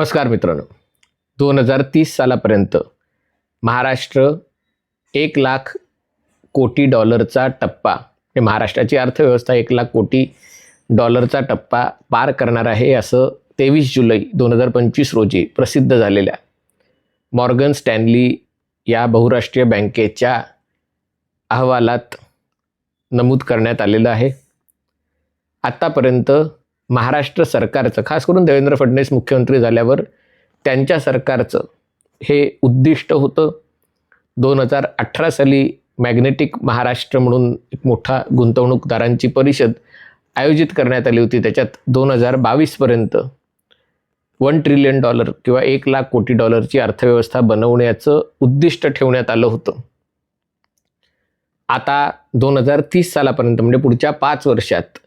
नमस्कार मित्रांनो. दोन हजार तीस सालापर्यंत महाराष्ट्र एक लाख कोटी डॉलरचा टप्पा म्हणजे महाराष्ट्राची अर्थव्यवस्था एक लाख कोटी डॉलरचा टप्पा पार करणार आहे असं तेवीस जुलै दोन हजार पंचवीस रोजी प्रसिद्ध झालेल्या मॉर्गन स्टॅनली या बहुराष्ट्रीय बँकेच्या अहवालात नमूद करण्यात आलेलं आहे. आत्तापर्यंत महाराष्ट्र सरकारचं खास करून देवेंद्र फडणवीस मुख्यमंत्री झाल्यावर त्यांच्या सरकारचं हे उद्दिष्ट होतं. दोन हजार अठरा साली मॅग्नेटिक महाराष्ट्र म्हणून एक मोठा गुंतवणूकदारांची परिषद आयोजित करण्यात आली होती. त्याच्यात दोन हजार बावीसपर्यंत वन ट्रिलियन डॉलर किंवा एक लाख कोटी डॉलरची अर्थव्यवस्था बनवण्याचं उद्दिष्ट ठेवण्यात आलं होतं. आता दोन हजार तीस सालापर्यंत म्हणजे पुढच्या पाच वर्षात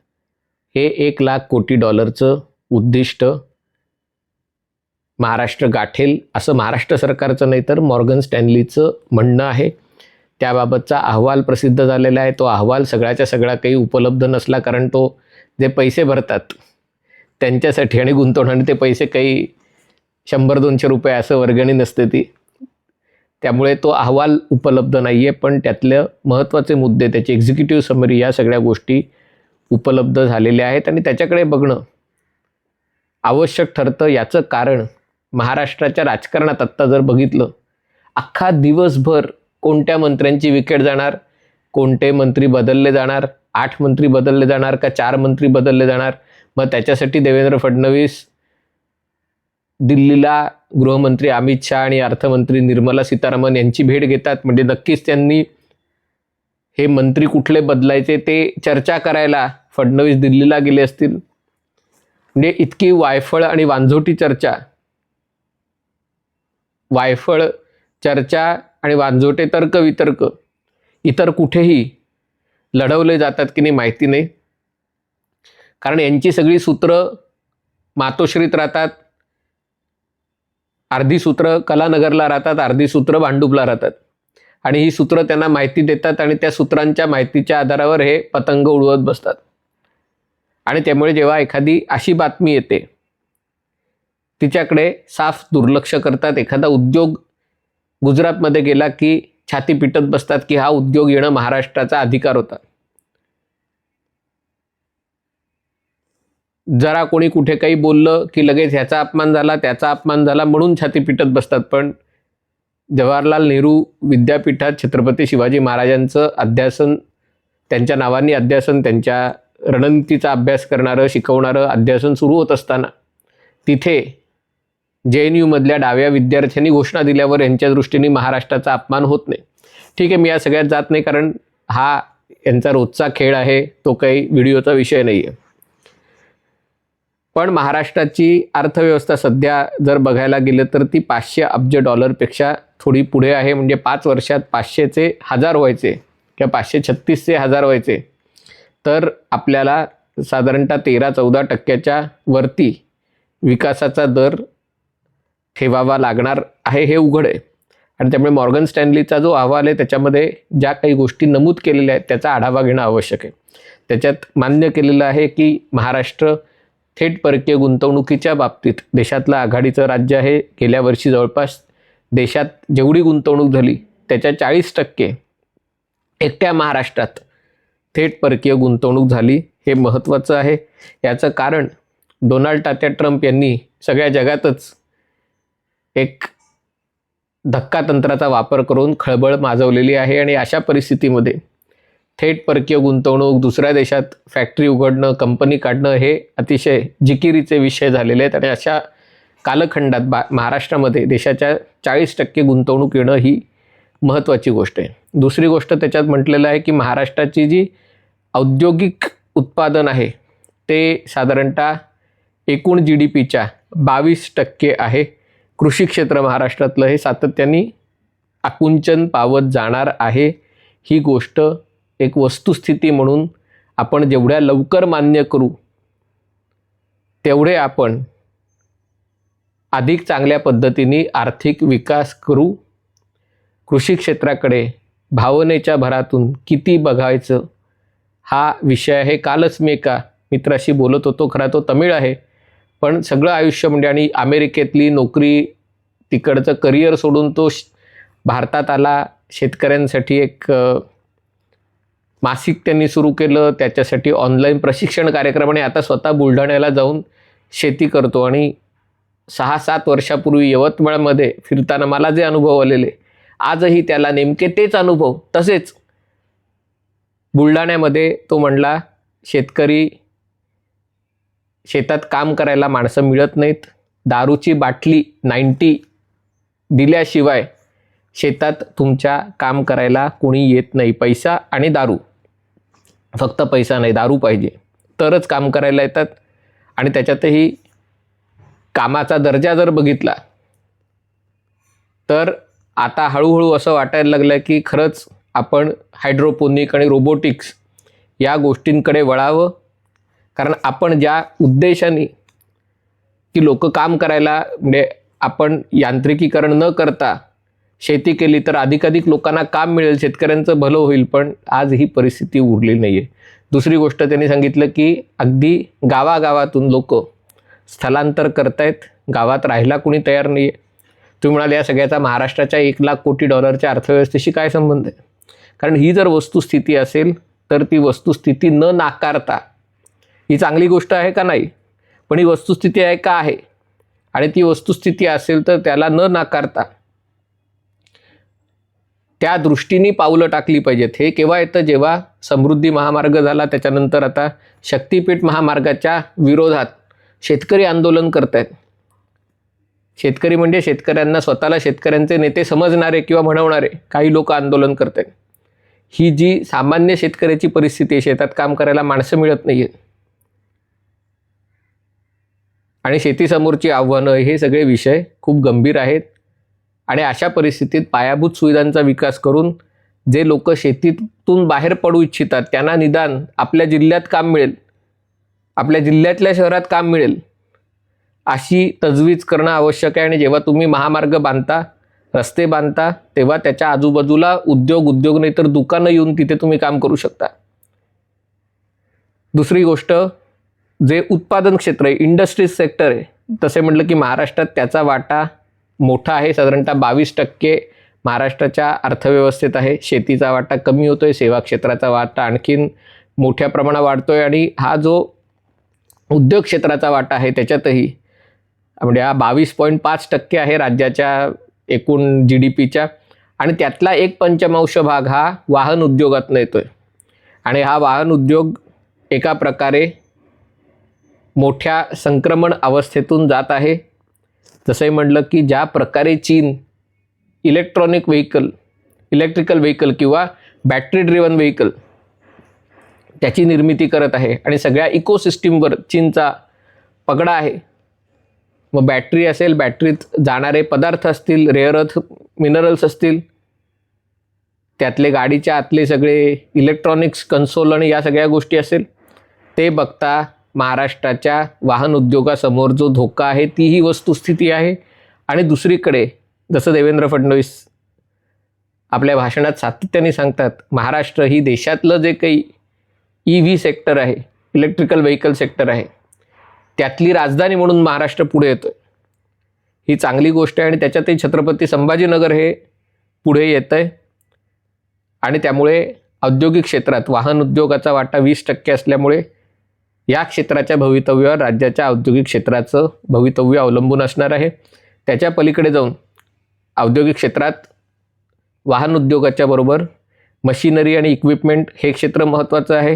हे एक लाख कोटी डॉलरचं उद्दिष्ट महाराष्ट्र गाठेल असं महाराष्ट्र सरकारचं नाही तर मॉर्गन स्टॅनलीचं म्हणणं आहे. त्याबाबतचा अहवाल प्रसिद्ध झालेला आहे. तो अहवाल सगळ्याच्या सगळा काही उपलब्ध नसला कारण तो जे पैसे भरतात त्यांच्यासाठी आणि गुंतवणारे ते पैसे काही शंभर दोनशे रुपये असं वर्गणी नसते ती. त्यामुळे तो अहवाल उपलब्ध नाही आहे पण त्यातले महत्त्वाचे मुद्दे त्याची एक्झिक्युटिव्ह समरी या सगळ्या गोष्टी उपलब्ध झालेले आहेत आणि त्याच्याकडे बघणं आवश्यक ठरतं याचं कारण महाराष्ट्राच्या राजकारणात आत्ता जर बघितलं अख्खा दिवसभर कोणत्या मंत्र्यांची विकेट जाणार? कोणते मंत्री बदलले जाणार? आठ मंत्री बदलले जाणार का चार मंत्री बदलले जाणार? मग त्याच्यासाठी देवेंद्र फडणवीस दिल्लीला गृहमंत्री अमित शहा आणि अर्थमंत्री निर्मला सीतारामन यांची भेट घेतात. म्हणजे नक्कीच त्यांनी हे मंत्री कुठले बदलायचे ते चर्चा करायला फडणवीस दिल्लीला गेले असतील. म्हणजे इतकी वायफळ आणि वांझोटी चर्चा. वायफळ चर्चा आणि वांझोटे तर्क वितर्क. इतर कुठेही लढवले जातात की नाही माहिती नाही. कारण यांची सगळी सूत्रं मातोश्रीत राहतात. अर्धी सूत्र कलानगरला राहतात अर्धी सूत्र भांडुपला राहतात. आणि ही सूत्र त्यांना माहिती देतात आणि त्या सूत्रांच्या माहितीच्या आधारावर हे पतंग उडवत बसतात. आणि त्यामुळे जेव्हा एखादी अशी बातमी येते तिच्याकडे साफ दुर्लक्ष करतात. एखादा उद्योग गुजरातमध्ये गेला की छाती पिटत बसतात की हा उद्योग येणं महाराष्ट्राचा अधिकार होता. जरा कोणी कुठे काही बोललं की लगेच ह्याचा अपमान झाला त्याचा अपमान झाला म्हणून छाती पिटत बसतात. पण जवाहरलाल नेहरू विद्यापीठात छत्रपती शिवाजी महाराजांचं अध्यासन त्यांच्या नावाने अध्यासन त्यांच्या रणनीतीचा अभ्यास करणारं शिकवणारं अध्यासन सुरू होत असताना तिथे जे एन यूमधल्या डाव्या विद्यार्थ्यांनी घोषणा दिल्यावर यांच्या दृष्टीने महाराष्ट्राचा अपमान होत नाही. ठीक आहे मी या सगळ्यात जात नाही कारण हा यांचा रोजचा खेळ आहे तो काही व्हिडिओचा विषय नाही आहे पण महाराष्ट्राची अर्थव्यवस्था सध्या जर बघायला गेलं तर ती पाचशे अब्ज डॉलरपेक्षा थोडी पुढे आहे म्हणजे पाच वर्षात पाचशेचे हजार व्हायचे किंवा पाचशे छत्तीसचे हजार व्हायचे. तर आपल्याला साधारणतः तेरा चौदा टक्क्याच्या वरती विकासाचा दर ठेवावा लागणार आहे हे उघड आहे. आणि त्यामुळे मॉर्गन स्टॅनलीचा जो अहवाल आहे त्याच्यामध्ये ज्या काही गोष्टी नमूद केलेल्या आहेत त्याचा आढावा घेणं आवश्यक आहे. त्याच्यात मान्य केलेलं आहे की महाराष्ट्र थेट परकीय गुंतवणुकीच्या बाबतीत देशातलं आघाडीचं राज्य आहे. गेल्या वर्षी जवळपास देशात जेवढी गुंतवणूक झाली त्याच्या चाळीस टक्के एकट्या महाराष्ट्रात थेट परकीय गुंतवणूक झाली. हे महत्त्वाचं आहे. याचं कारण डोनाल्ड टात्या ट्रम्प यांनी सगळ्या जगातच एक धक्का तंत्राचा वापर करून खळबळ माजवलेली आहे आणि अशा परिस्थितीमध्ये थेट परकीय गुंतवणूक दुसऱ्या देशात फॅक्टरी उघडणं कंपनी काढणं हे अतिशय जिकिरीचे विषय झालेले आहेत आणि अशा कालखंडात बा महाराष्ट्रामध्ये देशाच्या चाळीस टक्के गुंतवणूक येणं ही महत्त्वाची गोष्ट आहे. दुसरी गोष्ट त्याच्यात म्हटलेलं आहे की महाराष्ट्राची जी औद्योगिक उत्पादन आहे ते साधारणतः एकूण जी डी पीच्या बावीस टक्के आहे. कृषी क्षेत्र महाराष्ट्रातलं हे सातत्याने आकुंचन पावत जाणार आहे. ही गोष्ट एक वस्तुस्थिती म्हणून आपण जेवढ्या लवकर मान्य करू तेवढे आपण अधिक चांगल्या पद्धतीने आर्थिक विकास करू. कृषी क्षेत्राकडे भावनेच्या भरातून किती बघायचं? हा विषय आहे कालच मी एका मित्राशी बोलत होतो. खरा तो तमिळ आहे. पण सगळं आयुष्य म्हणजे आणि अमेरिकेतली नोकरी तिकडचं करिअर सोडून तो श- भारतात आला. शेतकऱ्यांसाठी एक मासिक त्यांनी सुरू केलं. त्याच्यासाठी ऑनलाईन प्रशिक्षण कार्यक्रम आणि आता स्वतः बुलढाण्याला जाऊन शेती करतो आणि सहा सात वर्षापूर्वी यवतमाळमध्ये फिरताना मला जे अनुभव आलेले आजही त्याला नेमके तेच अनुभव तसेच बुलढाण्यामध्ये तो म्हणला शेतकरी शेतात काम करायला माणसं मिळत नाहीत. दारूची बाटली नाईन्टी दिल्याशिवाय शेतात तुमच्या काम करायला कोणी येत नाही. पैसा आणि दारू. फक्त पैसा नाही दारू पाहिजे. तरच काम करायला येतात आणि त्याच्यातही कामाचा दर्जा जर बघितला तर आता हळूहळू असं वाटायला लागलं की खरंच आपण हायड्रोपोनिक आणि रोबोटिक्स या गोष्टींकडे वळावं. कारण आपण ज्या उद्देशाने की लोक काम करायला म्हणजे आपण यांत्रिकीकरण न करता शेती केली तर अधिकाधिक लोकांना काम मिळेल शेतकऱ्यांचं भलं होईल पण आज ही परिस्थिती उरली नाही आहे दुसरी गोष्ट त्यांनी सांगितलं की अगदी गावागावातून लोक स्थलांतर करतायत गावात राहायला कुणी तयार नाही आहे तुम्ही म्हणाले या सगळ्याचा महाराष्ट्राच्या एक लाख कोटी डॉलरच्या अर्थव्यवस्थेशी काय संबंध आहे? कारण ही जर वस्तुस्थिती असेल तर ती वस्तुस्थिती न नाकारता ही चांगली गोष्ट आहे का नाही? पण ही वस्तुस्थिती आहे का आहे? आणि ती वस्तुस्थिती असेल तर त्याला न नाकारता त्या दृष्टीने पावलं टाकली पाहिजेत. हे केव्हा येतं? जेव्हा समृद्धी महामार्ग झाला त्याच्यानंतर आता शक्तीपीठ महामार्गाच्या विरोधात शेतकरी आंदोलन करत आहेत शेतकरी म्हणजे शेतकऱ्यांना स्वतःला शेतकऱ्यांचे नेते समजणारे किंवा म्हणवणारे काही लोक आंदोलन करत आहेत ही जी सामान्य शेतकऱ्याची परिस्थिती आहे शेतात काम करायला माणसं मिळत नाही आहेत आणि शेतीसमोरची आव्हानं हे सगळे विषय खूप गंभीर आहेत. आणि अशा परिस्थितीत पायाभूत सुविधांचा विकास करून जे लोक शेतीतून बाहेर पडू इच्छितात त्यांना निदान आपल्या जिल्ह्यात काम मिळेल. आपल्या जिल्ह्यातल्या शहरात काम मिळेल. अशी तजवीज करणं आवश्यक आहे आणि जेव्हा तुम्ही महामार्ग बांधता रस्ते बांधता तेव्हा त्याच्या आजूबाजूला उद्योग उद्योग नाही तर दुकानं येऊन तिथे तुम्ही काम करू शकता. दुसरी गोष्ट जे उत्पादन क्षेत्र आहे इंडस्ट्रीज सेक्टर आहे तसे म्हटलं की महाराष्ट्रात त्याचा वाटा मोठा आहे. साधारणतः बावीस टक्के महाराष्ट्राच्या अर्थव्यवस्थेत आहे. शेतीचा वाटा कमी होतोय सेवा क्षेत्राचा वाटा आणखीन मोठ्या प्रमाणात वाढतोय आणि हा जो उद्योग क्षेत्राचा वाटा आहे त्याच्यातही. म्हणजे हा बावीस पॉईंट पाच टक्के आहे राज्याच्या एकूण जी डी पीच्या आणि त्यातला एक पंचमांश भाग हा वाहन उद्योगातनं आहे आणि हा वाहन उद्योग एका प्रकारे मोठ्या संक्रमण अवस्थेतून जात आहे. जसंही म्हटलं की ज्या प्रकारे चीन इलेक्ट्रॉनिक व्हेकल इलेक्ट्रिकल व्हेकल किंवा बॅटरी ड्रिवन व्हेकल त्याची निर्मिती करत आहे आणि सगळ्या इकोसिस्टीमवर चीनचा पगडा आहे. मग बॅटरी असेल बॅटरीत जाणारे पदार्थ असतील रेअर अर्थ मिनरल्स असतील त्यातले गाडीच्या आतले सगळे इलेक्ट्रॉनिक्स कन्सोल आणि या सगळ्या गोष्टी असेल ते बघता महाराष्ट्राच्या वाहन उद्योगासमोर जो धोका आहे ती ही वस्तुस्थिती आहे. आणि दुसरीकडे जसं देवेंद्र फडणवीस आपल्या भाषणात सातत्याने सांगतात महाराष्ट्र ही देशातलं जे काही ई व्ही सेक्टर आहे इलेक्ट्रिकल व्हेकल सेक्टर आहे. त्यातली राजधानी म्हणून महाराष्ट्र पुढे येतो ही चांगली गोष्ट आहे आणि त्याच्यातही छत्रपती संभाजीनगर हे पुढे येतं आहे आणि त्यामुळे औद्योगिक क्षेत्रात वाहन उद्योगाचा वाटा वीस टक्के असल्यामुळे या क्षेत्राच्या भवितव्यावर राज्याच्या औद्योगिक क्षेत्राचं भवितव्य अवलंबून असणार आहे. त्याच्या पलीकडे जाऊन औद्योगिक क्षेत्रात वाहन उद्योगाच्या बरोबर मशिनरी आणि इक्विपमेंट हे क्षेत्र महत्त्वाचं आहे.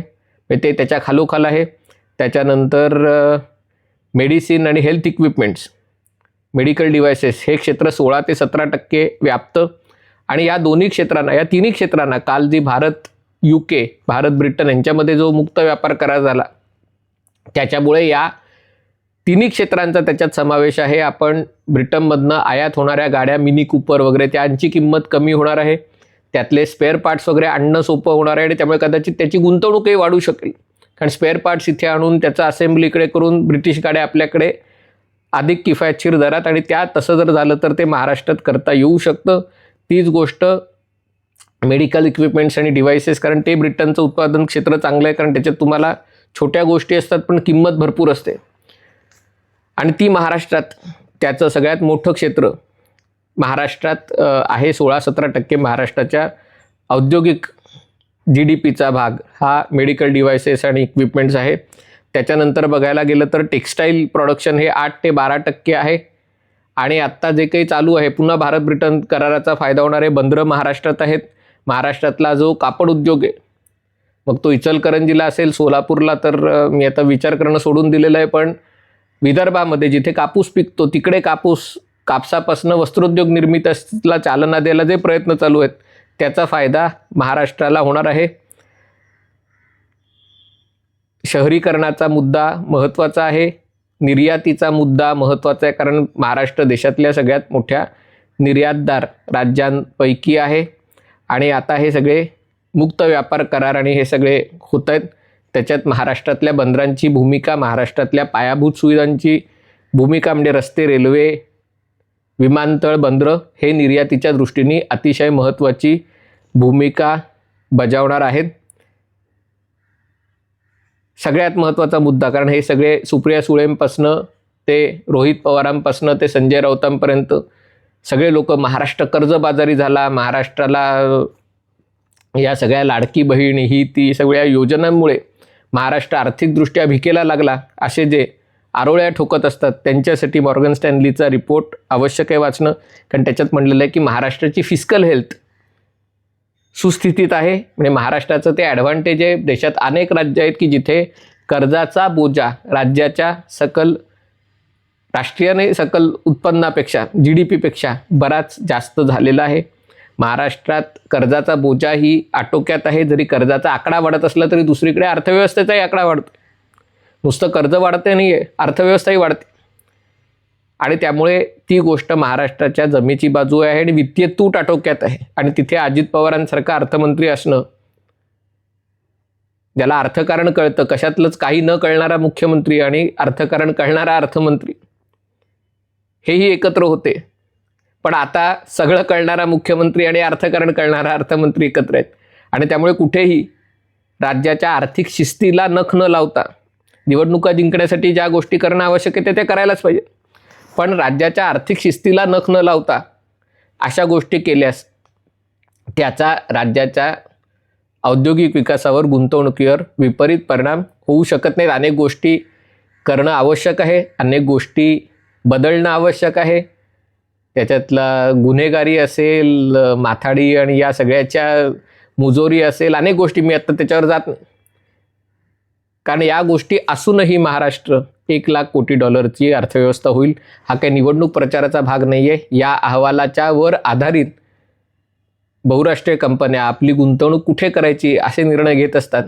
ते त्याच्या खालोखाल आहे. त्याच्यानंतर मेडिसिन आणि हेल्थ इक्विपमेंट्स मेडिकल डिव्हायसेस हे क्षेत्र सोळा ते सतरा टक्के व्याप्त. आणि या दोन्ही क्षेत्रांना या तिन्ही क्षेत्रांना काल जी Bharat U K Bharat Britain यांच्यामध्ये जो मुक्त व्यापार करार झाला त्याच्यामुळे या तिन्ही क्षेत्रांचा त्याच्यात समावेश आहे. आपण ब्रिटनमधनं आयात होणाऱ्या गाड्या मिनी कूपर वगैरे त्यांची किंमत कमी होणार आहे. त्यातले स्पेअर पार्ट्स वगैरे आणणं सोपं होणार आहे आणि त्यामुळे कदाचित त्याची गुंतवणूकही वाढू शकेल. कारण स्पेअर पार्ट्स इथे आणून त्याचं असेंब्लीकडे करून ब्रिटिश गाड्या आपल्याकडे अधिक किफायतशीर दरात आणि त्या तसं जर झालं तर ते महाराष्ट्रात करता येऊ शकतं. तीच गोष्ट मेडिकल इक्विपमेंट्स आणि डिव्हायसेस कारण ते ब्रिटनचं उत्पादन क्षेत्र चांगलं आहे कारण त्याच्यात तुम्हाला छोट्या गोष्टी असतात पण किंमत भरपूर असते. आणि ती महाराष्ट्रात त्याचं सगळ्यात मोठं क्षेत्र महाराष्ट्रात आहे सोळा सतरा टक्के महाराष्ट्राच्या औद्योगिक जी डी पीचा भाग. हा मेडिकल डिव्हायसेस आणि इक्विपमेंट्स आहे. त्याच्यानंतर बघायला गेलं तर टेक्स्टाईल प्रोडक्शन हे आठ ते बारा टक्के आहे. आणि आत्ता जे काही चालू आहे पुन्हा भारत ब्रिटन कराराचा फायदा होणारे बंदरं महाराष्ट्रात आहेत. महाराष्ट्रातला जो कापड उद्योग आहे मग तो इचलकरंजीला असेल सोलापूरला तर मी आता विचार करणं सोडून दिलेलं आहे. पण विदर्भामध्ये जिथे कापूस पिकतो तिकडे कापूस कापसापासून वस्त्रोद्योग निर्मितीला चालना द्यायला जे प्रयत्न चालू आहेत त्याचा फायदा महाराष्ट्राला होणार आहे. शहरीकरणाचा मुद्दा महत्त्वाचा आहे. निर्यातीचा मुद्दा महत्त्वाचा आहे कारण महाराष्ट्र देशातल्या सगळ्यात मोठ्या निर्यातदार राज्यांपैकी आहे. आणि आता हे सगळे मुक्त व्यापार करार आणि हे सगळे होत आहेत. त्याच्यात महाराष्ट्रातल्या बंदरांची भूमिका महाराष्ट्रातल्या पायाभूत सुविधांची भूमिका म्हणजे रस्ते रेल्वे विमानतळ बंदरं हे निर्यातीच्या दृष्टीने अतिशय महत्त्वाची भूमिका बजावणार आहेत. सगळ्यात महत्त्वाचा मुद्दा कारण हे सगळे सुप्रिया सुळेंपासनं ते रोहित पवारांपासनं ते संजय राऊतांपर्यंत सगळे लोक महाराष्ट्र कर्जबाजारी झाला महाराष्ट्राला या सगळ्या लाडकी बहीण ही ती सगळ्या योजनांमुळे महाराष्ट्र आर्थिकदृष्ट्या भिकेला लागला. असे जे आरोळ्या ठोकत असतात. त्यांच्यासाठी मॉर्गन स्टॅनलीचा रिपोर्ट आवश्यक आहे वाचणं. कारण त्याच्यात म्हणलेलं आहे की महाराष्ट्राची फिस्कल हेल्थ सुस्थितीत आहे. म्हणजे महाराष्ट्राचं ते ॲडव्हान्टेज आहे. देशात अनेक राज्य आहेत की जिथे कर्जाचा बोजा राज्याच्या सकल राष्ट्रीयने सकल उत्पन्नापेक्षा जी डी पीपेक्षा बराच जास्त झालेला आहे. महाराष्ट्रात कर्जाचा बोजा ही आटोक्यात आहे. जरी कर्जाचा आकडा वाढत असला तरी दुसरीकडे अर्थव्यवस्थेचाही आकडा वाढतो नुसतं कर्ज वाढते नाही आहे अर्थव्यवस्थाही वाढते. आणि त्यामुळे ती गोष्ट महाराष्ट्राच्या जमेची बाजू आहे आणि वित्तीय तूट आटोक्यात आहे. आणि तिथे अजित पवारांसारखा अर्थमंत्री असणं ज्याला अर्थकारण कळतं कशातलंच काही न कळणारा मुख्यमंत्री आणि अर्थकारण कळणारा अर्थमंत्री हेही एकत्र होते. पण आता सगळं कळणारा मुख्यमंत्री आणि अर्थकारण कळणारा अर्थमंत्री एकत्र आहेत. आणि त्यामुळे कुठेही राज्याच्या आर्थिक शिस्तीला नख न लावता निवडणुका जिंकण्यासाठी ज्या गोष्टी करणं आवश्यक आहे ते ते करायलाच पाहिजे. पण राज्याच्या आर्थिक शिस्तीला नख न लावता अशा गोष्टी केल्यास त्याचा राज्याच्या औद्योगिक विकासावर गुंतवणुकीवर विपरीत परिणाम होऊ शकत नाहीत. अनेक गोष्टी करणं आवश्यक आहे अनेक गोष्टी बदलणं आवश्यक आहे. त्याच्यातला गुन्हेगारी असेल माथाडी आणि या सगळ्याच्या मुजोरी असेल अनेक गोष्टी मी आत्ता त्याच्यावर जात नाही. कारण या गोष्टी असूनही महाराष्ट्र एक लाख कोटी डॉलरची अर्थव्यवस्था होईल. हा काही निवडणूक प्रचाराचा भाग नाही आहे या अहवालाच्या वर आधारित बहुराष्ट्रीय कंपन्या आपली गुंतवणूक कुठे करायची असे निर्णय घेत असतात.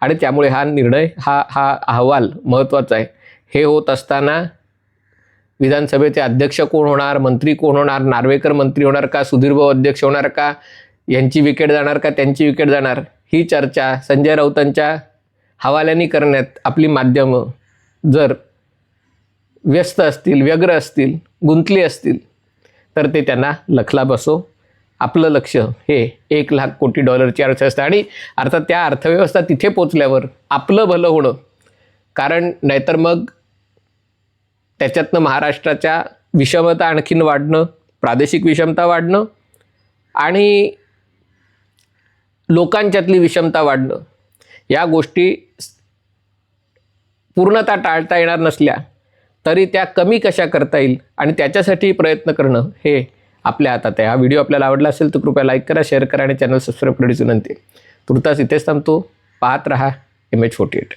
आणि त्यामुळे हा निर्णय हा हा अहवाल महत्त्वाचा आहे. हे होत असताना विधानसभेचे अध्यक्ष कोण होणार? मंत्री कोण होणार? नार्वेकर मंत्री होणार का? सुधीरभाऊ अध्यक्ष होणार का? यांची विकेट जाणार का? त्यांची विकेट जाणार? ही चर्चा संजय राऊतांच्या हवाल्याने करण्यात आपली माध्यमं जर व्यस्त असतील व्यग्र असतील गुंतली असतील तर ते त्यांना लखला बसो. आपलं लक्ष हे एक लाख कोटी डॉलरची अर्थव्यवस्था आणि अर्थात त्या अर्थव्यवस्था तिथे पोचल्यावर आपलं भलं होणं. कारण नाहीतर मग त्याच्यातनं महाराष्ट्राच्या विषमता आणखीन वाढणं प्रादेशिक विषमता वाढणं आणि लोकांच्यातली विषमता वाढणं. या गोष्टी पूर्णतः टाळता येणार नसल्या तरी त्या कमी कशा करता येईल आणि त्याच्यासाठी प्रयत्न करणं हे आपल्या हातात आहे. हा व्हिडिओ आपल्याला आवडला असेल तर कृपया लाईक करा शेअर करा आणि चॅनल सबस्क्राईब करण्याची विनंती तुर्तास इथेच थांबतो. पाहत रहा. M H forty eight